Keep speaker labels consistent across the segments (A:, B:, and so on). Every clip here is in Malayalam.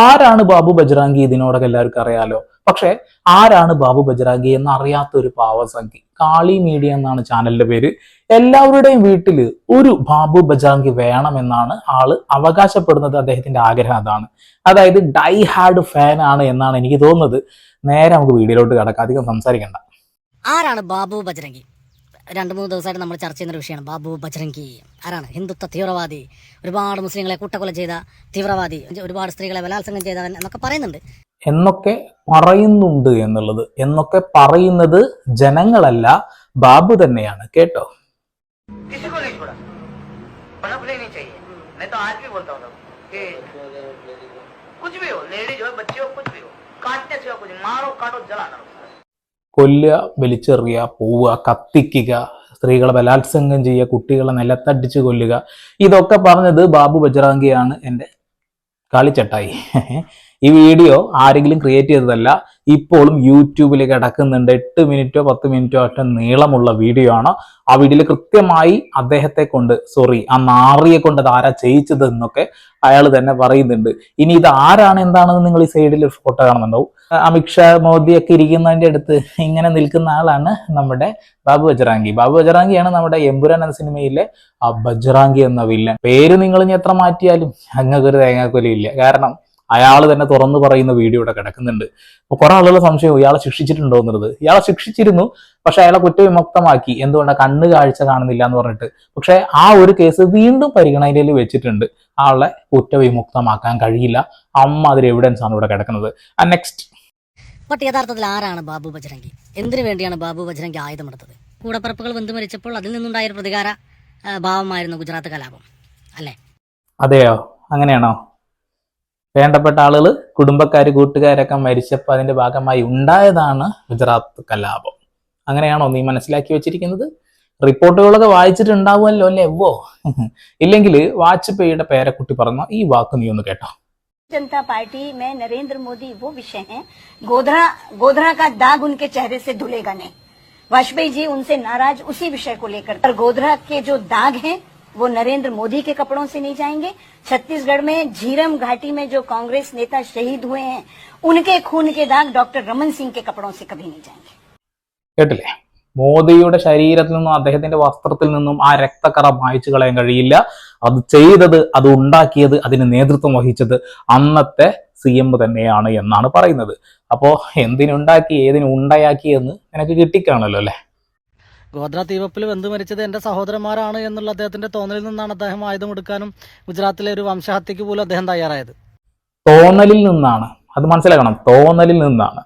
A: ആരാണ് ബാബു ബജ്രാങ്കി ഇതിനോടൊക്കെ എല്ലാവർക്കും അറിയാലോ? പക്ഷെ ആരാണ് ബാബു ബജ്രാങ്കി എന്ന് അറിയാത്ത ഒരു പാവസംഖി കാളി മീഡിയ എന്നാണ് ചാനലിന്റെ പേര്. എല്ലാവരുടെയും വീട്ടിൽ ഒരു ബാബു ബജ്രാങ്കി വേണമെന്നാണ് ആൾ അവകാശപ്പെടുന്നത്. അദ്ദേഹത്തിന്റെ ആഗ്രഹം അതാണ്. അതായത് ഡൈ ഹാർഡ് ഫാൻ ആണ് എന്നാണ് എനിക്ക് തോന്നുന്നത്. നേരെ നമുക്ക് വീഡിയോയിലോട്ട് കിടക്കാം. അധികം സംസാരിക്കണ്ട.
B: ആരാണ് ബാബു ബജ്രംഗി? രണ്ട് മൂന്ന് ദിവസമായിട്ട് നമ്മൾ ചർച്ച ചെയ്യുന്ന ഒരു വിഷയമാണ് ബാബു ബജ്രംഗി ആരാണ് ഹിന്ദുത്വ തീവ്രവാദി ഒരുപാട് മുസ്ലിങ്ങളെ കൂട്ടക്കൊല ചെയ്ത തീവ്രവാദി ഒരുപാട് സ്ത്രീകളെ ബലാത്സംഗം ചെയ്തവൻ എന്നൊക്കെ പറയുന്നുണ്ട്
A: എന്നൊക്കെ പറയുന്നുണ്ട് എന്നുള്ളത് എന്നൊക്കെ പറയുന്നത് ജനങ്ങളല്ല ബാബു തന്നെയാണ് കേട്ടോ
C: किसी को नहीं छोड़ा पनपने नहीं चाहिए मैं तो आज भी बोलता हूँ कि कुछ भी हो लेडीज हो बच्चे हो कुछ भी हो काटने से कुछ नहीं, मारो काटो जलाना उसको।
A: കൊല്ലുക വലിച്ചെറിയുക പോവുക കത്തിക്കുക സ്ത്രീകളെ ബലാത്സംഗം ചെയ്യുക കുട്ടികളെ നിലത്തടിച്ച് കൊല്ലുക. ഇതൊക്കെ പറഞ്ഞത് ബാബു ബജ്രാങ്കിയാണ് എന്റെ കാളിച്ചട്ടായി. ഈ വീഡിയോ ആരെങ്കിലും ക്രിയേറ്റ് ചെയ്തതല്ല ഇപ്പോഴും യൂട്യൂബിൽ കിടക്കുന്നുണ്ട്. എട്ട് മിനിറ്റോ പത്ത് മിനിറ്റോ ഒറ്റ നീളമുള്ള വീഡിയോ ആണ്. ആ വീഡിയോയിൽ കൃത്യമായി അദ്ദേഹത്തെ കൊണ്ട് സോറി ആ നാറിയെ കൊണ്ട് ആരാ ചെയ്യിച്ചത് എന്നൊക്കെ അയാൾ തന്നെ പറയുന്നുണ്ട്. ഇനി ഇത് ആരാണ് എന്താണെന്ന് നിങ്ങൾ ഈ സൈഡിൽ ഫോട്ടോ കാണുന്നുണ്ടാവും. അമിത്ഷാ മോദിയൊക്കെ ഇരിക്കുന്നതിന്റെ അടുത്ത് ഇങ്ങനെ നിൽക്കുന്ന ആളാണ് നമ്മുടെ ബാബു ബജറാങ്കി ബാബു ബജറാങ്കിയാണ് നമ്മുടെ എമ്പുരാൻ എന്ന സിനിമയിലെ ആ ബജറാങ്കി എന്ന വില്ലൻ പേര് നിങ്ങൾ ഇനി എത്ര മാറ്റിയാലും അങ്ങക്ക് ഒരു തേങ്ങാക്കൊലയില്ല കാരണം അയാൾ തന്നെ തുറന്നു പറയുന്ന വീഡിയോ ഇവിടെ കിടക്കുന്നുണ്ട്. അപ്പൊ കുറെ ആളുകൾ സംശയം ഇയാളെ ശിക്ഷിച്ചിട്ടുണ്ടോ? എന്നുള്ളത്. ഇയാളെ ശിക്ഷിച്ചിരുന്നു പക്ഷെ അയാളെ കുറ്റവിമുക്തമാക്കി. എന്തുകൊണ്ടാണ് കണ്ണ് കാഴ്ച കാണുന്നില്ല എന്ന് പറഞ്ഞിട്ട്. പക്ഷെ ആ ഒരു കേസ് വീണ്ടും പരിഗണനയിൽ വെച്ചിട്ടുണ്ട്. ആളെ കുറ്റവിമുക്തമാക്കാൻ കഴിയില്ല. അമ്മ അതിൽ എവിഡൻസ് ആണ് ഇവിടെ കിടക്കുന്നത്. നെക്സ്റ്റ്
B: ബട്ട് യഥാർത്ഥത്തിൽ ആരാണ് ബാബു ബജ്രംഗി? എന്തിനു വേണ്ടിയാണ് ബാബു ബജ്രംഗി ആയുധമെടുത്തത് കൂടപ്പറപ്പുകൾ വെന്തു മരിച്ചപ്പോൾ അതിൽ നിന്നുണ്ടായ ഒരു പ്രതികാര ഭാവമായിരുന്നു ഗുജറാത്ത് കലാപം. അല്ലേ?
A: അതെയോ? അങ്ങനെയാണോ? വേണ്ടപ്പെട്ട ആളുകൾ കുടുംബക്കാര് കൂട്ടുകാരൊക്കെ മരിച്ചപ്പോൾ അതിന്റെ ഭാഗമായി ഉണ്ടായതാണ് ഗുജറാത്ത് കലാപം അങ്ങനെയാണോ നീ മനസ്സിലാക്കി വെച്ചിരിക്കുന്നത് റിപ്പോർട്ടുകളൊക്കെ വായിച്ചിട്ടുണ്ടാവുമല്ലോ അല്ലേ വോ ഇല്ലെങ്കിൽ വാജ്പേയിയുടെ പേരക്കുട്ടി പറഞ്ഞ ഈ വാക്ക് നീ ഒന്ന് കേട്ടോ
D: जनता पार्टी में नरेंद्र मोदी वो विषय हैं गोधरा गोधरा का दाग उनके चेहरे से धुलेगा नहीं वाजपेयी जी उनसे नाराज उसी विषय को लेकर पर गोधरा के जो दाग हैं वो नरेंद्र मोदी के कपड़ों से नहीं जाएंगे छत्तीसगढ़ में झीरम घाटी में जो कांग्रेस नेता शहीद हुए हैं उनके खून के दाग डॉक्टर रमन सिंह के कपड़ों से कभी नहीं जाएंगे
A: കേട്ടില്ലേ മോദിയുടെ ശരീരത്തിൽ നിന്നും അദ്ദേഹത്തിന്റെ വസ്ത്രത്തിൽ നിന്നും ആ രക്തക്കറ മായ്ച്ചു കളയാൻ കഴിയില്ല അത് ചെയ്തത് അത് ഉണ്ടാക്കിയത് അതിന് നേതൃത്വം വഹിച്ചത് അന്നത്തെ സി എം തന്നെയാണ് എന്നാണ് പറയുന്നത് അപ്പോ എന്തിനുണ്ടാക്കി ഏതിന് ഉണ്ടായാക്കി എന്ന് നിനക്ക് കിട്ടിക്കാണല്ലോ അല്ലെ
E: ഗോദ്ര തീവപ്പിൽ വെന്ത് മരിച്ചത് എന്റെ സഹോദരന്മാരാണ് എന്നുള്ള അദ്ദേഹത്തിന്റെ തോന്നലിൽ നിന്നാണ് അദ്ദേഹം ആയുധമെടുക്കാനും ഗുജറാത്തിലെ ഒരു വംശഹത്യക്ക് പോലും അദ്ദേഹം തയ്യാറായത്.
A: തോന്നലിൽ നിന്നാണ്. അത് മനസ്സിലാക്കണം. തോന്നലിൽ നിന്നാണ്.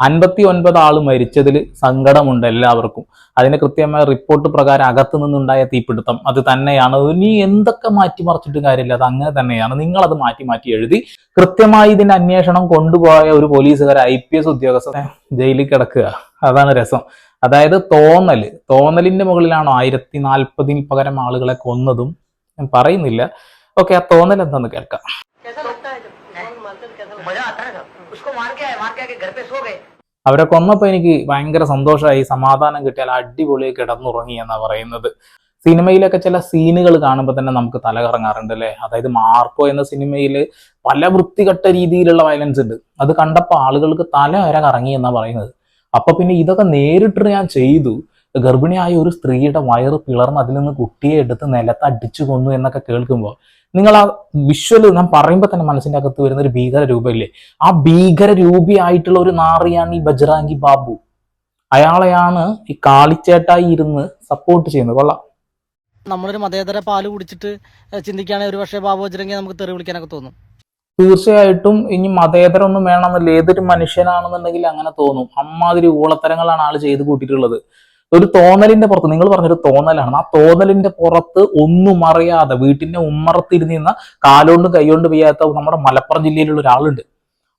A: അൻപത്തി ഒൻപത് ആൾ മരിച്ചതിൽ സങ്കടമുണ്ട് എല്ലാവർക്കും. അതിന് കൃത്യമായ റിപ്പോർട്ട് പ്രകാരം അകത്തു നിന്നുണ്ടായ തീപിടുത്തം അത് തന്നെയാണ്. ഇനി എന്തൊക്കെ മാറ്റിമറിച്ചിട്ടും കാര്യമില്ല. അത് അങ്ങനെ തന്നെയാണ്. നിങ്ങൾ അത് മാറ്റി മാറ്റി എഴുതി കൃത്യമായി ഇതിന്റെ അന്വേഷണം കൊണ്ടുപോയ ഒരു പോലീസുകാർ ഐ പി എസ് ഉദ്യോഗസ്ഥനെ ജയിലിൽ കിടക്കുക. അതാണ് രസം. അതായത് തോന്നൽ തോന്നലിന്റെ മുകളിലാണോ ആയിരത്തി നാൽപ്പതിൽ പകരം ആളുകളെ കൊന്നതും? ഞാൻ പറയുന്നില്ല. ഓക്കെ ആ തോന്നൽ എന്താന്ന് കേൾക്കാം. അവരെ കൊന്നപ്പോ എനിക്ക് ഭയങ്കര സന്തോഷമായി. സമാധാനം കിട്ടിയാൽ അടിപൊളി കിടന്നുറങ്ങി എന്നാണ് പറയുന്നത്. സിനിമയിലൊക്കെ ചില സീനുകൾ കാണുമ്പോൾ തന്നെ നമുക്ക് തല കറങ്ങാറുണ്ട് അല്ലേ? അതായത് മാർക്കോ എന്ന സിനിമയിൽ പല വൃത്തികെട്ട രീതിയിലുള്ള വയലൻസ് ഉണ്ട്. അത് കണ്ടപ്പോൾ ആളുകൾക്ക് തല വരെ കറങ്ങി എന്നാണ് പറയുന്നത്. അപ്പൊ പിന്നെ ഇതൊക്കെ നേരിട്ട് ഞാൻ ചെയ്തു. ഗർഭിണിയായ ഒരു സ്ത്രീയുടെ വയറ് പിളർന്ന് അതിൽ നിന്ന് കുട്ടിയെ എടുത്ത് നിലത്ത് അടിച്ചു കൊന്നു എന്നൊക്കെ കേൾക്കുമ്പോൾ നിങ്ങൾ ആ വിശ്വൽ ഞാൻ പറയുമ്പോൾ തന്നെ മനസ്സിന്റെ അകത്ത് വരുന്ന ഒരു ഭീകര രൂപമില്ലേ? ആ ഭീകര രൂപിയായിട്ടുള്ള ഒരു നാറിയാണ് ഈ ബജ്രാങ്കി ബാബു. അയാളെയാണ് ഈ കാളിച്ചേട്ടായി ഇരുന്ന് സപ്പോർട്ട് ചെയ്യുന്നത്. കൊള്ളാം.
E: നമ്മളൊരു മതേതര പാൽ കുടിച്ചിട്ട് ചിന്തിക്കുകയാണെങ്കിൽ ഒരു പക്ഷേ ബാബു ബജ്രംഗി നമുക്ക് തെറി വിളിക്കാനൊക്കെ തോന്നും.
A: തീർച്ചയായിട്ടും ഇനി മതേതരം ഒന്നും വേണമെന്നില്ല. ഏതൊരു മനുഷ്യനാണെന്നുണ്ടെങ്കിൽ അങ്ങനെ തോന്നും. അമ്മാതിരി ഊളത്തരങ്ങളാണ് ആൾ ചെയ്ത് കൂട്ടിയിട്ടുള്ളത്. ഒരു തോന്നലിന്റെ പുറത്ത് നിങ്ങൾ പറഞ്ഞൊരു തോന്നലാണ്. ആ തോന്നലിന്റെ പുറത്ത് ഒന്നും അറിയാതെ വീട്ടിന്റെ ഉമ്മറത്തിരുന്നിരുന്ന കാലുകൊണ്ട് കൈകൊണ്ട് പെയ്യാത്ത നമ്മുടെ മലപ്പുറം ജില്ലയിലുള്ള ഒരാളുണ്ട്.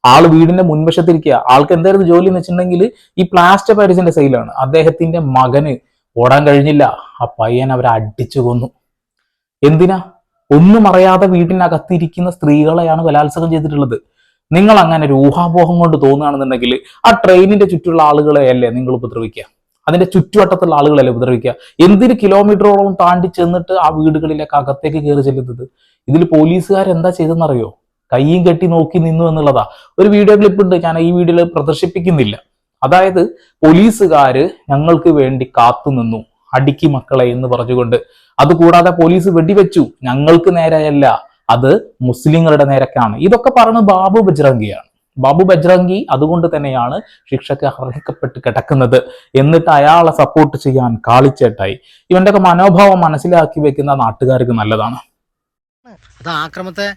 A: ആൾ വീടിന്റെ മുൻവശത്തിരിക്കുക ആൾക്ക് എന്തായിരുന്നു ജോലി എന്ന് വെച്ചിട്ടുണ്ടെങ്കിൽ ഈ പ്ലാസ്റ്റർ പാരീസിന്റെ സെയിലാണ് അദ്ദേഹത്തിന്റെ മകന് ഓടാൻ കഴിഞ്ഞില്ല. ആ പയ്യൻ അവരെ അടിച്ചു കൊന്നു. എന്തിനാ? ഒന്നും അറിയാതെ വീട്ടിനകത്തിരിക്കുന്ന സ്ത്രീകളെയാണ് ബലാത്സംഗം ചെയ്തിട്ടുള്ളത്. നിങ്ങൾ അങ്ങനെ ഒരു ഊഹാപോഹം കൊണ്ട് തോന്നുകയാണെന്നുണ്ടെങ്കിൽ ആ ട്രെയിനിന്റെ ചുറ്റുള്ള ആളുകളെയല്ലേ നിങ്ങൾ ഉപദ്രവിക്കുക? അതിന്റെ ചുറ്റുവട്ടത്തുള്ള ആളുകളല്ലേ ഉപദ്രവിക്കുക? എന്തിന് കിലോമീറ്ററോളം താണ്ടി ചെന്നിട്ട് ആ വീടുകളിലേക്ക് അകത്തേക്ക് കയറി ചെല്ലുന്നത്? ഇതിൽ പോലീസുകാർ എന്താ ചെയ്തെന്നറിയോ കൈയും കെട്ടി നോക്കി നിന്നു എന്നുള്ളതാ. ഒരു വീഡിയോ ക്ലിപ്പ് ഉണ്ട്. ഞാൻ ഈ വീഡിയോയിൽ പ്രദർശിപ്പിക്കുന്നില്ല. അതായത് പോലീസുകാര് ഞങ്ങൾക്ക് വേണ്ടി കാത്തു നിന്നു അടിക്കി മക്കളെ എന്ന് പറഞ്ഞുകൊണ്ട്. അതുകൂടാതെ പോലീസ് വെടിവെച്ചു. ഞങ്ങൾക്ക് നേരെയല്ല. അത് മുസ്ലിങ്ങളുടെ നേരക്കാണ്. ഇതൊക്കെ പറഞ്ഞ് ബാബു ബജ്രംഗിയാണ്. ബാബു ബജ്രംഗി അതുകൊണ്ട് തന്നെയാണ് ശിക്ഷയ്ക്ക് അർഹിക്കപ്പെട്ട് കിടക്കുന്നത്. എന്നിട്ട് അയാളെ സപ്പോർട്ട് ചെയ്യാൻ കാളിച്ചേട്ടായി. ഇവന്റെ ഒക്കെ മനോഭാവം മനസ്സിലാക്കി വെക്കുന്ന നാട്ടുകാർക്ക് നല്ലതാണ്.
E: അത് ആക്രമത്തെ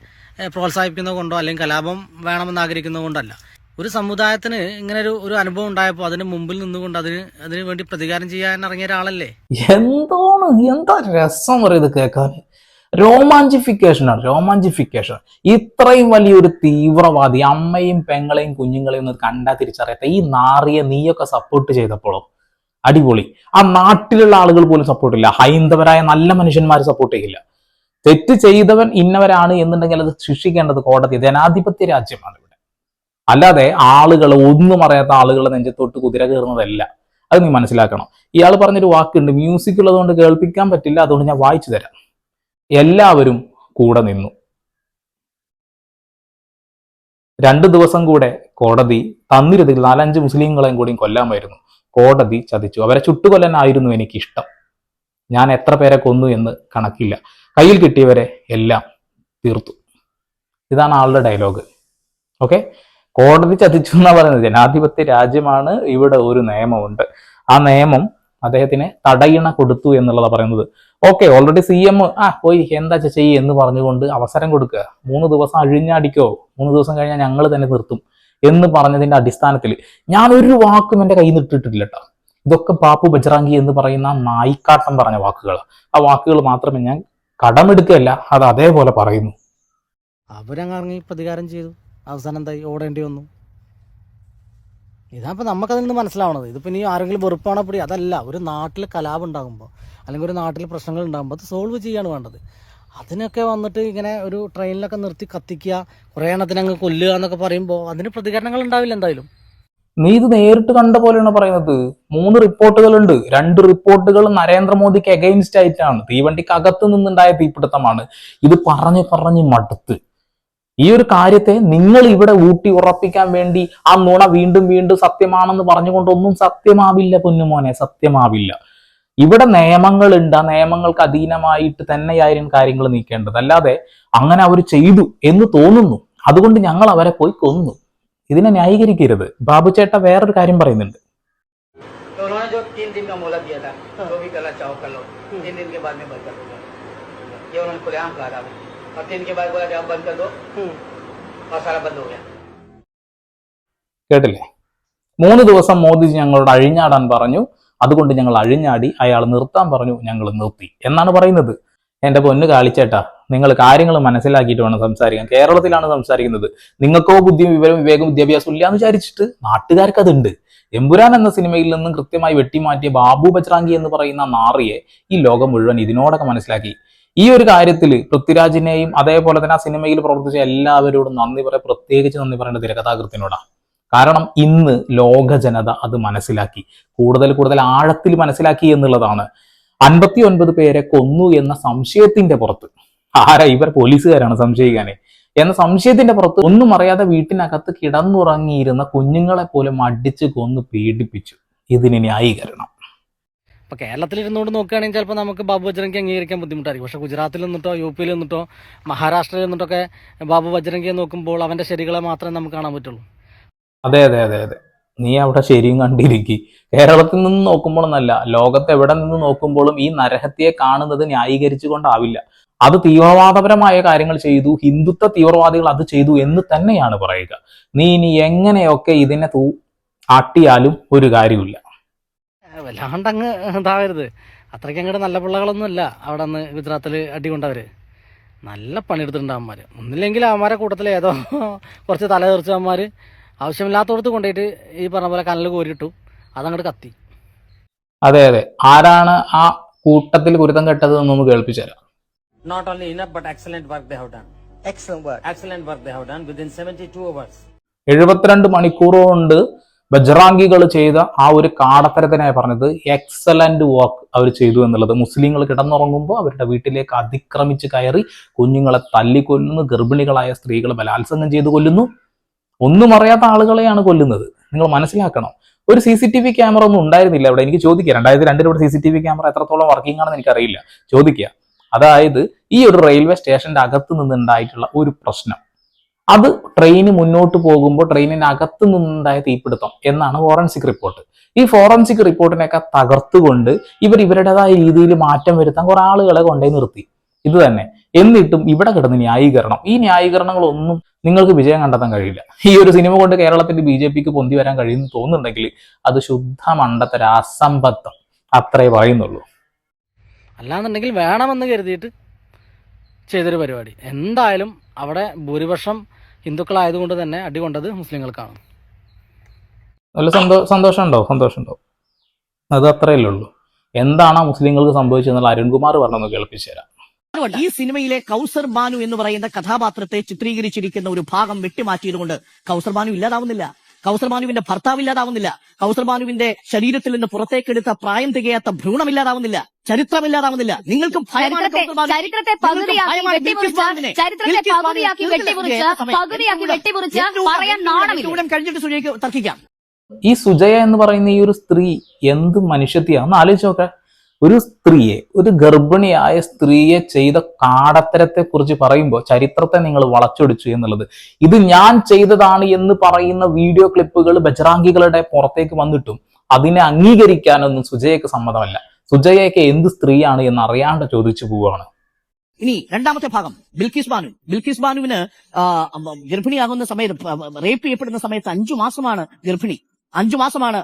E: പ്രോത്സാഹിപ്പിക്കുന്നത് കൊണ്ടോ അല്ലെങ്കിൽ കലാപം വേണമെന്ന് ആഗ്രഹിക്കുന്നത് കൊണ്ടല്ല ഒരു സമുദായത്തിന് ഇങ്ങനെ ഒരു ഒരു അനുഭവം ഉണ്ടായപ്പോൾ അതിന് മുമ്പിൽ നിന്നുകൊണ്ട് അതിന് അതിന് വേണ്ടി പ്രതികാരം ചെയ്യാൻ ഇറങ്ങിയ ഒരാളല്ലേ?
A: എന്താണ്? എന്താ രസം പറയുന്നത് കേൾക്കാൻ. റോമാഞ്ചിഫിക്കേഷൻ ആണ് രോമാഞ്ചിഫിക്കേഷൻ ഇത്രയും വലിയൊരു തീവ്രവാദി അമ്മയും പെങ്ങളെയും കുഞ്ഞുങ്ങളെയും ഒന്ന് കണ്ടാ തിരിച്ചറിയാത്ത ഈ നാറിയ നീയൊക്കെ സപ്പോർട്ട് ചെയ്തപ്പോഴോ അടിപൊളി. ആ നാട്ടിലുള്ള ആളുകൾ പോലും സപ്പോർട്ട് ഇല്ല. ഹൈന്ദവരായ നല്ല മനുഷ്യന്മാർ സപ്പോർട്ട് ചെയ്യില്ല. തെറ്റ് ചെയ്തവൻ ഇന്നവരാണ് എന്നുണ്ടെങ്കിൽ അത് ശിക്ഷിക്കേണ്ടത് കോടതി ജനാധിപത്യ രാജ്യമാണ് അല്ലാതെ ആളുകൾ ഒന്നും അറിയാത്ത ആളുകളെ നെഞ്ചത്തോട്ട് കുതിര കയറുന്നതല്ല. അത് നീ മനസ്സിലാക്കണം. ഇയാൾ പറഞ്ഞൊരു വാക്കുണ്ട് മ്യൂസിക് ഉള്ളതുകൊണ്ട് കേൾപ്പിക്കാൻ പറ്റില്ല അതുകൊണ്ട് ഞാൻ വായിച്ചു തരാം. എല്ലാവരും കൂടെ നിന്നു. രണ്ടു ദിവസം കൂടെ കോടതി തന്നിരുതിൽ നാലഞ്ച് മുസ്ലിങ്ങളെയും കൂടിയും കൊല്ലാമായിരുന്നു കോടതി ചതിച്ചു. അവരെ ചുട്ടുകൊല്ലാനായിരുന്നു എനിക്കിഷ്ടം. ഞാൻ എത്ര പേരെ കൊന്നു എന്ന് കണക്കില്ല. കയ്യിൽ കിട്ടിയവരെ എല്ലാം തീർത്തു. ഇതാണ് ആളുടെ ഡയലോഗ്. ഓക്കെ? കോടതി ചതിച്ചു എന്നാ പറയുന്നത്? ജനാധിപത്യ രാജ്യമാണ് ഇവിടെ ഒരു നിയമമുണ്ട്. ആ നിയമം അദ്ദേഹത്തിന് തടയിണ കൊടുത്തു എന്നുള്ളതാണ് പറയുന്നത്. ഓക്കെ ഓൾറെഡി സി എം ആ പോയി എന്താ ചെയ്യ് എന്ന് പറഞ്ഞുകൊണ്ട് അവസരം കൊടുക്കുക. മൂന്ന് ദിവസം അഴിഞ്ഞാടിക്കോ? മൂന്ന് ദിവസം കഴിഞ്ഞാൽ ഞങ്ങൾ തന്നെ നിർത്തും എന്ന് പറഞ്ഞതിന്റെ അടിസ്ഥാനത്തിൽ ഞാൻ ഒരു വാക്കും എന്റെ കയ്യിൽ നിട്ടിട്ടില്ല കേട്ടോ ഇതൊക്കെ പാപ്പു ബജ്റാങ്കി എന്ന് പറയുന്ന നായിക്കാട്ടം പറഞ്ഞ വാക്കുകൾ ആ വാക്കുകൾ മാത്രമേ ഞാൻ കടമെടുക്കുകയല്ല അത് അതേപോലെ പറയുന്നു.
E: അവരങ്ങി പ്രതികാരം ചെയ്തു. അവസാനം എന്തായി? ഓടേണ്ടി വന്നു. ഇതാ ഇപ്പം നമുക്കതിൽ നിന്ന് മനസ്സിലാവണത്. ഇതിപ്പോൾ ഇനി ആരെങ്കിലും വെറുപ്പാണോ പിടി അതല്ല ഒരു നാട്ടിൽ കലാപം ഉണ്ടാകുമ്പോൾ അല്ലെങ്കിൽ ഒരു നാട്ടിൽ പ്രശ്നങ്ങൾ ഉണ്ടാകുമ്പോൾ അത് സോൾവ് ചെയ്യാണ് വേണ്ടത്. അതിനൊക്കെ വന്നിട്ട് ഇങ്ങനെ ഒരു ട്രെയിനിലൊക്കെ നിർത്തി കത്തിക്കുക കുറേ എണ്ണത്തിന് അങ്ങ് കൊല്ലുക എന്നൊക്കെ പറയുമ്പോൾ അതിന് പ്രതികരണങ്ങൾ ഉണ്ടാവില്ല എന്തായാലും.
A: നീ ഇത് നേരിട്ട് കണ്ട പോലെയാണ് പറയുന്നത്. മൂന്ന് റിപ്പോർട്ടുകളുണ്ട്. രണ്ട് റിപ്പോർട്ടുകൾ നരേന്ദ്രമോദിക്ക് അഗെയിൻസ്റ്റ് ആയിട്ടാണ്. തീവണ്ടിക്ക് അകത്ത് നിന്നുണ്ടായ തീപിടുത്തമാണ്. ഇത് പറഞ്ഞ് പറഞ്ഞ് മടുത്ത്. ഈ ഒരു കാര്യത്തെ നിങ്ങൾ ഇവിടെ ഊട്ടി ഉറപ്പിക്കാൻ വേണ്ടി ആ നുണ വീണ്ടും വീണ്ടും സത്യമാണെന്ന് പറഞ്ഞുകൊണ്ടൊന്നും സത്യമാവില്ല പൊന്നുമോനെ സത്യമാവില്ല ഇവിടെ നിയമങ്ങളുണ്ട് ആ നിയമങ്ങൾക്ക് അധീനമായിട്ട് തന്നെയായിരുന്നു കാര്യങ്ങൾ നീക്കേണ്ടത് അല്ലാതെ അങ്ങനെ അവർ ചെയ്തു എന്ന് തോന്നുന്നു അതുകൊണ്ട് ഞങ്ങൾ അവരെ പോയി കൊന്നു ഇതിനെ ന്യായീകരിക്കരുത് ബാബു ചേട്ട വേറൊരു കാര്യം പറയുന്നുണ്ട്
C: तो उन्होंने जो तीन दिन का मोहलत दिया था जो भी करना चाहो कर लो तीन दिन के बाद में बंद कर दूंगा ये उन्होंने खुलेआम कहा था और तीन के बाद बोला कि आप बंद कर दो और सारा बंद हो गया
A: കേട്ടില്ലേ മൂന്ന് ദിവസം മോദിജി ഞങ്ങളോട് അഴിഞ്ഞാടാൻ പറഞ്ഞു അതുകൊണ്ട് ഞങ്ങൾ അഴിഞ്ഞാടി അയാൾ നിർത്താൻ പറഞ്ഞു ഞങ്ങൾ നിർത്തി എന്നാണ് പറയുന്നത് എന്റെ പൊന്ന് കാളിച്ചേട്ടാ നിങ്ങൾ കാര്യങ്ങൾ മനസ്സിലാക്കിയിട്ട് വേണം സംസാരിക്കാൻ കേരളത്തിലാണ് സംസാരിക്കുന്നത് നിങ്ങൾക്കോ ബുദ്ധിയും വിവരവും വിവേകം വിദ്യാഭ്യാസം ഇല്ല എന്ന് വിചാരിച്ചിട്ട് നാട്ടുകാർക്ക് അതുണ്ട് എമ്പുരാൻ എന്ന സിനിമയിൽ നിന്നും കൃത്യമായി വെട്ടിമാറ്റിയ ബാബു ബജ്രാങ്കി എന്ന് പറയുന്ന നാറിയെ ഈ ലോകം മുഴുവൻ ഇതിനോടൊക്കെ മനസ്സിലാക്കി ഈ ഒരു കാര്യത്തിൽ പൃഥ്വിരാജിനെയും അതേപോലെ തന്നെ ആ സിനിമയിൽ പ്രവർത്തിച്ച എല്ലാവരോടും നന്ദി പറയാം പ്രത്യേകിച്ച് നന്ദി പറയേണ്ട തിരക്കഥാകൃത്തിനോടാണ് കാരണം ഇന്ന് ലോക ജനത അത് മനസ്സിലാക്കി കൂടുതൽ കൂടുതൽ ആഴത്തിൽ മനസ്സിലാക്കി എന്നുള്ളതാണ്. അൻപത്തി ഒൻപത് പേരെ കൊന്നു എന്ന സംശയത്തിന്റെ പുറത്ത്. ആരാ ഇവർ പോലീസുകാരാണ് സംശയിക്കാനെ? എന്ന സംശയത്തിന്റെ പുറത്ത് ഒന്നും അറിയാതെ വീട്ടിനകത്ത് കിടന്നുറങ്ങിയിരുന്ന കുഞ്ഞുങ്ങളെ പോലും അടിച്ചു കൊന്ന് പീഡിപ്പിച്ചു. ഇതിന് ന്യായീകരണം.
E: ഇപ്പോൾ കേരളത്തിൽ ഇരുന്നുകൊണ്ട് നോക്കുകയാണെങ്കിൽ ചിലപ്പോൾ നമുക്ക് ബാബു ബജ്രംഗി അംഗീകരിക്കാൻ ബുദ്ധിമുട്ടായിരിക്കും. പക്ഷേ ഗുജറാത്തിൽ നിന്നിട്ടോ യു പിയിൽ നിന്നിട്ടോ മഹാരാഷ്ട്രയിൽ നിന്നിട്ടൊക്കെ ബാബു ബജ്രംഗിയെ നോക്കുമ്പോൾ അവന്റെ ശരികളെ മാത്രമേ നമുക്ക് കാണാൻ പറ്റുള്ളൂ.
A: അതെ അതെ അതെ അതെ. നീ അവിടെ ശരിയും കണ്ടിരിക്കി. കേരളത്തിൽ നിന്ന് നോക്കുമ്പോഴൊന്നല്ല ലോകത്ത് എവിടെ നിന്ന് നോക്കുമ്പോഴും ഈ നരഹത്യയെ കാണുന്നത് ന്യായീകരിച്ചു കൊണ്ടാവില്ല അത് തീവ്രവാദപരമായ കാര്യങ്ങൾ ചെയ്തു ഹിന്ദുത്വ തീവ്രവാദികൾ അത് ചെയ്തു എന്ന് തന്നെയാണ് പറയുക. നീ ഇനി എങ്ങനെയൊക്കെ ഇതിനെ തൂ ആട്ടിയാലും ഒരു കാര്യമില്ല
E: ഏഹ് വല്ലാണ്ട് അങ്ങ് ഇതാവരുത്. അത്രയ്ക്ക് അങ്ങോട്ട് നല്ല പിള്ളകളൊന്നും അല്ല അവിടെ നിന്ന് ഗുജറാത്തിൽ അടികൊണ്ടവർ നല്ല പണിയെടുത്തിട്ടുണ്ട് അവന്മാർ ഒന്നില്ലെങ്കിൽ അവന്മാരെ കൂട്ടത്തിൽ ഏതോ കുറച്ച് തല തെറിച്ച അവന്മാർ ആവശ്യമില്ലാത്തടത്ത് കൊണ്ടുപോയിട്ട് ഈ പറഞ്ഞ പോലെ കനൽ കോരിയിട്ടു. അതങ്ങോട്ട് കത്തി.
A: അതെ അതെ. ആരാണ് ആ കൂട്ടത്തിൽ കുരുത്തം കെട്ടത് എന്നൊന്ന് കേൾപ്പിച്ചു തരാം.
F: Not only enough but excellent work they have done
C: excellent work
F: excellent work they have done within 72 hours
A: 72 മണിക്കൂർ കൊണ്ട് ബജ്റാങ്കികൾ ചെയ്ത ആ ഒരു കാടത്തരത്തിനായി പറഞ്ഞത് എക്സലന്റ് വർക്ക് അവർ ചെയ്തു എന്നുള്ളത്. മുസ്ലിങ്ങൾ കിടന്നുറങ്ങുമ്പോൾ അവരുടെ വീട്ടിലേക്ക് അതിക്രമിച്ച് കയറി കുഞ്ഞുങ്ങളെ തല്ലിക്കൊല്ലുന്നു ഗർഭിണികളായ സ്ത്രീകളെ ബലാത്സംഗം ചെയ്ത് കൊല്ലുന്നു. ഒന്നും അറിയാത്ത ആളുകളെയാണ് കൊല്ലുന്നത്. നിങ്ങൾ മനസ്സിലാക്കണം. ഒരു C C T V camera ഒന്നും ഉണ്ടായിരുന്നില്ല അവിടെ എനിക്ക് ചോദിക്കുക. രണ്ടായിരത്തി രണ്ടിൽ ഇവിടെ C C T V camera എത്രത്തോളം വർക്കിംഗ് ആണെന്ന് എനിക്കറിയില്ല. ചോദിക്കുക. അതായത് ഈ ഒരു റെയിൽവേ സ്റ്റേഷന്റെ അകത്ത് നിന്നുണ്ടായിട്ടുള്ള ഒരു പ്രശ്നം. അത് ട്രെയിന് മുന്നോട്ട് പോകുമ്പോൾ ട്രെയിനിനകത്ത് നിന്നുണ്ടായ തീപിടുത്തം എന്നാണ് ഫോറൻസിക് റിപ്പോർട്ട് ഈ ഫോറൻസിക് റിപ്പോർട്ടിനെയൊക്കെ തകർത്തുകൊണ്ട് ഇവർ ഇവരുടേതായ രീതിയിൽ മാറ്റം വരുത്താൻ കുറെ ആളുകളെ കൊണ്ടേ നിർത്തി. ഇത് തന്നെ. എന്നിട്ടും ഇവിടെ കിടന്ന് ന്യായീകരണം. ഈ ന്യായീകരണങ്ങളൊന്നും നിങ്ങൾക്ക് വിജയം കണ്ടെത്താൻ കഴിയില്ല. ഈ ഒരു സിനിമ കൊണ്ട് കേരളത്തിന്റെ ബി ജെ പിക്ക് പൊന്തി വരാൻ കഴിയുമെന്ന് തോന്നുന്നുണ്ടെങ്കിൽ അത് ശുദ്ധ മണ്ടത്തര അസംബദ്ധം. അത്രേ പറയുന്നുള്ളൂ.
E: അല്ലാന്നുണ്ടെങ്കിൽ വേണമെന്ന് കരുതിയിട്ട് ചെയ്തൊരു പരിപാടി. എന്തായാലും അവിടെ ഭൂരിപക്ഷം ഹിന്ദുക്കളായതുകൊണ്ട് തന്നെ അടി അടികൊണ്ടത് മുസ്ലിങ്ങൾക്കാണ്.
A: നല്ല സന്തോ സന്തോഷമുണ്ടോ സന്തോഷമുണ്ടോ അത് അത്രയല്ലേ ഉള്ളൂ. എന്താണ് ആ മുസ്ലിങ്ങൾക്ക് സംഭവിച്ചതെന്നുള്ള അരുൺകുമാർ പറഞ്ഞൊന്ന് കേൾപ്പിച്ചു തരാം
G: ഈ സിനിമയിലെ കൗസർ ബാനു എന്ന് പറയുന്ന കഥാപാത്രത്തെ ചിത്രീകരിച്ചിരിക്കുന്ന ഒരു ഭാഗം വെട്ടിമാറ്റിയതുകൊണ്ട് കൗസർ ബാനു ഇല്ലാതാവുന്നില്ല. കൗസർ ബാനുവിന്റെ ഭർത്താവ് ഇല്ലാതാവുന്നില്ല. കൗസർ ബാനുവിന്റെ ശരീരത്തിൽ നിന്ന് പുറത്തേക്കെടുത്ത പ്രായം തികയാത്ത ഭ്രൂണം ഇല്ലാതാവുന്നില്ല. ചരിത്രം ഇല്ലാതാവുന്നില്ല. നിങ്ങൾക്ക്
H: ചരിത്രത്തെ
G: കഴിഞ്ഞിട്ട് തർക്കിക്കാം.
A: ഈ സുജയ എന്ന് പറയുന്ന ഈ ഒരു സ്ത്രീ എന്ത് മനുഷ്യത്തെയാ ഒന്ന് ആലോചിച്ച് നോക്ക. ഒരു സ്ത്രീയെ ഒരു ഗർഭിണിയായ സ്ത്രീയെ ചെയ്ത കാടത്തരത്തെ കുറിച്ച് പറയുമ്പോൾ ചരിത്രത്തെ നിങ്ങൾ വളച്ചൊടിച്ചു എന്നുള്ളത്. ഇത് ഞാൻ ചെയ്തതാണ് എന്ന് പറയുന്ന വീഡിയോ ക്ലിപ്പുകൾ ബജറാങ്കികളുടെ പുറത്തേക്ക് വന്നിട്ടും അതിനെ അംഗീകരിക്കാനൊന്നും സുജയക്ക് സമ്മതമല്ല. സുജയക്ക് എന്ത് സ്ത്രീയാണ് എന്ന് അറിയാണ്ട് ചോദിച്ചു പോവുകയാണ്.
G: ഇനി രണ്ടാമത്തെ ഭാഗം ബിൽക്കിസ് ബാനു. ബിൽക്കിസ് ബാനുവിന് ഗർഭിണിയാകുന്ന സമയത്ത് റേപ്പ് ചെയ്യപ്പെടുന്ന സമയത്ത് അഞ്ചു മാസമാണ് ഗർഭിണി. അഞ്ചു മാസമാണ്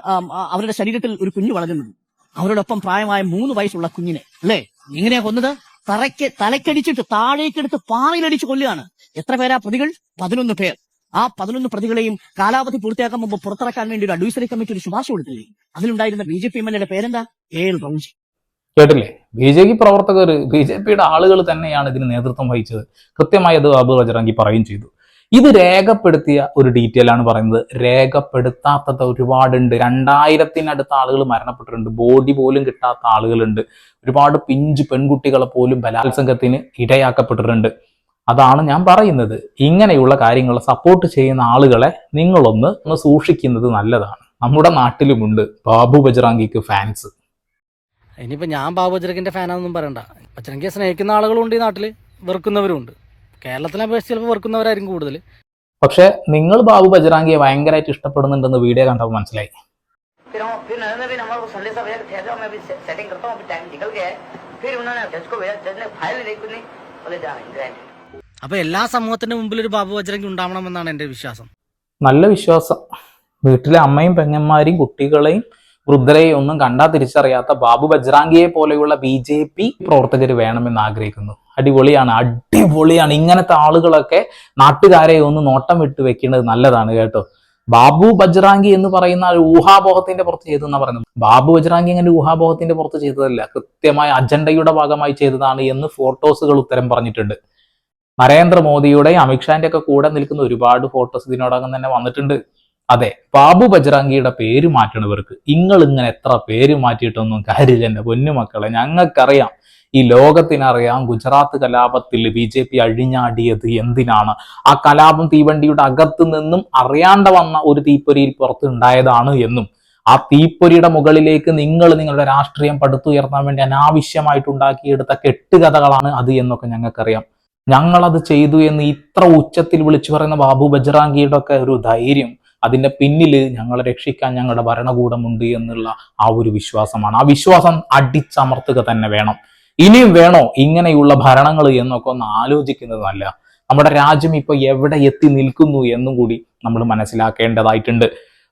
G: അവരുടെ ശരീരത്തിൽ ഒരു കുഞ്ഞു വളരുന്നത്. അവരോടൊപ്പം പ്രായമായ മൂന്ന് വയസ്സുള്ള കുഞ്ഞിനെ. അല്ലേ? ഇങ്ങനെയാ കൊന്നത്? തറയ്ക്ക് തലക്കടിച്ചിട്ട് താഴേക്കെടുത്ത് പാറയിലടിച്ച് കൊല്ലുകയാണ്. എത്ര പേരാ പ്രതികൾ? പതിനൊന്ന് പേർ. ആ പതിനൊന്ന് പ്രതികളെയും കാലാവധി പൂർത്തിയാക്കാൻ മുമ്പ് പുറത്തിറക്കാൻ വേണ്ടി ഒരു അഡ്വൈസറി കമ്മിറ്റി ഒരു ശുപാർശ കൊടുത്തില്ലേ? അതിലുണ്ടായിരുന്ന B J P M L എയുടെ പേരെന്താ? എ എൽ റൗജി.
A: കേട്ടില്ലേ? ബി ജെ പി പ്രവർത്തകർ ബി ജെ പിയുടെ ആളുകൾ തന്നെയാണ് ഇതിന് നേതൃത്വം വഹിച്ചത്. കൃത്യമായി അത് അബു റജറാങ്കി പറയുകയും ചെയ്തു. ഇത് രേഖപ്പെടുത്തിയ ഒരു ഡീറ്റെയിൽ ആണ് പറയുന്നത്. രേഖപ്പെടുത്താത്തത് ഒരുപാടുണ്ട്. രണ്ടായിരത്തിനടുത്ത ആളുകൾ മരണപ്പെട്ടിട്ടുണ്ട്. ബോഡി പോലും കിട്ടാത്ത ആളുകളുണ്ട്. ഒരുപാട് പിഞ്ച് പെൺകുട്ടികളെ പോലും ബലാത്സംഗത്തിന് ഇടയാക്കപ്പെട്ടിട്ടുണ്ട്. അതാണ് ഞാൻ പറയുന്നത്. ഇങ്ങനെയുള്ള കാര്യങ്ങൾ സപ്പോർട്ട് ചെയ്യുന്ന ആളുകളെ നിങ്ങളൊന്ന് ഒന്ന് സൂക്ഷിക്കുന്നത് നല്ലതാണ്. നമ്മുടെ നാട്ടിലുമുണ്ട് ബാബു ബജ്രാങ്കിക്ക് ഫാൻസ്
E: ഇനിയിപ്പോൾ ഞാൻ ബാബു ബജ്രങ്കിന്റെ ഫാനാണെന്നും പറയണ്ട. ബജ്രങ്കിയെ സ്നേഹിക്കുന്ന ആളുകളുണ്ട് ഈ നാട്ടിൽ വെറുക്കുന്നവരുണ്ട് കേരളത്തിനെ അപേക്ഷിച്ച് ചിലപ്പോൾ വെറുക്കുന്നവരായിരിക്കും കൂടുതൽ
A: പക്ഷെ നിങ്ങൾ ബാബു ബജറാങ്കിയെ ഭയങ്കരമായിട്ട് ഇഷ്ടപ്പെടുന്നുണ്ടെന്ന് വീഡിയോ കണ്ടപ്പോൾ മനസ്സിലായി
C: फिर हम फिर नरेंद्र भी ने हमारे को संदेशा भेजा कि ठहर जाओ मैं अभी से- सेटिंग करता हूँ अभी टाइम निकल गया है फिर उन्होंने जज को भेजा जज ने फाइल नहीं कुछ नहीं बोले जा ग्रांटेड
E: അപ്പോൾ എല്ലാ സമൂഹത്തിന്റെ മുമ്പിൽ ഒരു ബാബു ബജ്രങ്കി ഉണ്ടാവണമെന്നാണ് എൻ്റെ വിശ്വാസം
A: നല്ല വിശ്വാസം വീട്ടിലെ അമ്മയും പെങ്ങന്മാരെയും കുട്ടികളെയും വൃദ്ധരെയും ഒന്നും കണ്ടാ തിരിച്ചറിയാത്ത ബാബു ബജ്രാങ്കിയെ പോലെയുള്ള ബി ജെ പി പ്രവർത്തകർ വേണമെന്ന് ആഗ്രഹിക്കുന്നു അടിപൊളിയാണ് അടിപൊളിയാണ്. ഇങ്ങനത്തെ ആളുകളൊക്കെ നാട്ടുകാരെ ഒന്ന് നോട്ടം വിട്ട് വെക്കുന്നത് നല്ലതാണ് കേട്ടോ. ബാബു ബജ്റാങ്കി എന്ന് പറയുന്ന ഊഹാബോഹത്തിന്റെ പുറത്ത് ചെയ്തെന്നാ പറയുന്നത്. ബാബു ബജ്റാങ്കി അങ്ങനെ ഊഹാബോഹത്തിന്റെ പുറത്ത് ചെയ്തതല്ല കൃത്യമായ അജണ്ടയുടെ ഭാഗമായി ചെയ്തതാണ് എന്ന് ഫോട്ടോസുകൾ ഉത്തരം പറഞ്ഞിട്ടുണ്ട്. നരേന്ദ്രമോദിയുടെ അമിത്ഷാന്റെ ഒക്കെ കൂടെ നിൽക്കുന്ന ഒരുപാട് ഫോട്ടോസ് ഇതിനോടകം തന്നെ വന്നിട്ടുണ്ട്. അതെ ബാബു ബജ്റാങ്കിയുടെ പേര് മാറ്റണവർക്ക് നിങ്ങൾ ഇങ്ങനെ എത്ര പേര് മാറ്റിയിട്ടൊന്നും കാര്യമില്ല എന്റെ പൊന്നുമക്കളെ ഞങ്ങൾക്കറിയാം. ഈ ലോകത്തിനറിയാം ഗുജറാത്ത് കലാപത്തിൽ ബി ജെ പി അഴിഞ്ഞാടിയത് എന്തിനാണ്? ആ കലാപം തീവണ്ടിയുടെ അകത്ത് നിന്നും അറിയാണ്ട വന്ന ഒരു തീപ്പൊരിയിൽ പുറത്തുണ്ടായതാണ് എന്നും ആ തീപ്പൊരിയുടെ മുകളിലേക്ക് നിങ്ങൾ നിങ്ങളുടെ രാഷ്ട്രീയം പടുത്തുയർത്താൻ വേണ്ടി അനാവശ്യമായിട്ട് ഉണ്ടാക്കിയെടുത്ത കെട്ടുകഥകളാണ് അത് എന്നൊക്കെ ഞങ്ങൾക്കറിയാം. ഞങ്ങളത് ചെയ്തു എന്ന് ഇത്ര ഉച്ചത്തിൽ വിളിച്ചു പറയുന്ന ബാബു ബജ്റാങ്കിയുടെ ഒക്കെ ഒരു ധൈര്യം അതിന്റെ പിന്നിൽ ഞങ്ങളെ രക്ഷിക്കാൻ ഞങ്ങളുടെ ഭരണകൂടമുണ്ട് എന്നുള്ള ആ ഒരു വിശ്വാസമാണ്. ആ വിശ്വാസം അടിച്ചമർത്തുക തന്നെ വേണം. ഇനിയും വേണോ ഇങ്ങനെയുള്ള ഭരണങ്ങൾ എന്നൊക്കെ ഒന്ന് ആലോചിക്കുന്നതല്ല. നമ്മുടെ രാജ്യം ഇപ്പൊ എവിടെ എത്തി നിൽക്കുന്നു എന്നും കൂടി നമ്മൾ മനസ്സിലാക്കേണ്ടതായിട്ടുണ്ട്.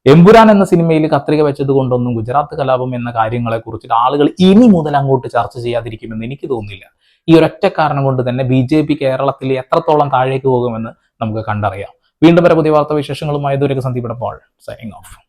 A: എമ്പുരാൻ എന്ന സിനിമയിൽ കത്രിക വെച്ചത് കൊണ്ടൊന്നും ഗുജറാത്ത് കലാപം എന്ന കാര്യങ്ങളെ കുറിച്ച് ആളുകൾ ഇനി മുതൽ അങ്ങോട്ട് ചർച്ച ചെയ്യാതിരിക്കുമെന്ന് എനിക്ക് തോന്നുന്നില്ല ഈ ഒരൊറ്റ കാരണം കൊണ്ട് തന്നെ ബി ജെ പി കേരളത്തിൽ എത്രത്തോളം താഴേക്ക് പോകുമെന്ന് നമുക്ക് കണ്ടറിയാം. വീണ്ടും വരെ പുതിയ വാർത്താ വിശേഷങ്ങളുമായി ദൂരക്ക് സന്ദീപ് പോൾ സൈനിങ് ഓഫ്